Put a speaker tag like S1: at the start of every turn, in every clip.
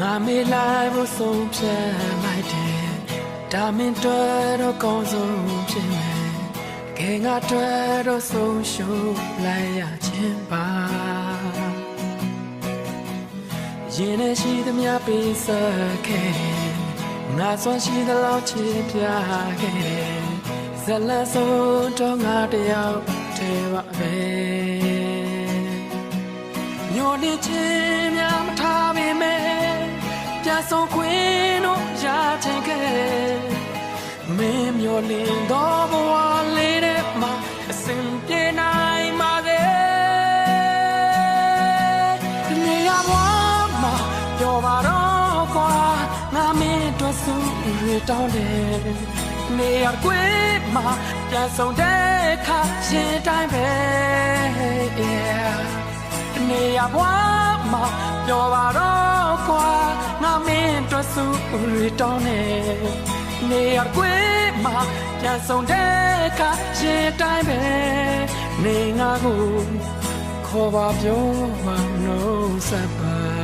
S1: ငါမေးလိုက်ဖို့ဆုံးဖြတ်လိုက်တယ်ဒါမင်းတွေ့တော့ကောင်းဆုံးဖြစ်မယ်ကဲငါတွေ့တော့ဆုံးရှုံးလိုက်ရခြင်းပါရင်နဲ့ရှိသမျှပေးဆက်ခဲ့တယ်ငါဆွမ်းရှိသလောက်ချစ်ပြခဲ့တယ်ဇလဆုံးတော့ငါတယောက်တည်းပါပဲညိုနေချင်းများမထားပေမဲ့ပြန် ဆုံးခွင့်တို့ရချင်ခဲ့မင်းမျိုးလင်းတော့ဘဝလေးတဲ့မှာအစဉ်ပြေနိုင်ပါစေဒီနေရာဘဝမှာပြောပါတော့ကွာငါမင်းအတွက်စုရတောင်းတယ်နေရာကွေးမှာပြန်ဆုံးတဲ့ခါရှင်တိုင်းပဲ yeah နေရဘွားမှာပြောပါတော့ကွာငါမ င်းအတွက်စုရီတောင်းနေနေရကွေးမှာပြန်ဆုံးတဲ့အခါရင်တိုင်းပဲနေငါကိုခေါ်ပါပြောပါလို့ဆက်ပါ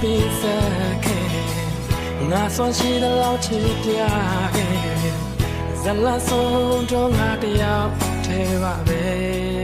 S1: ပေးဆက်ခဲ့တယ်ငါဆွမ်းရှိသလောက်ချစ်ပြခဲ့တယ်ဇလဆုံးတော့ငါတယောက်တည်းပါပဲ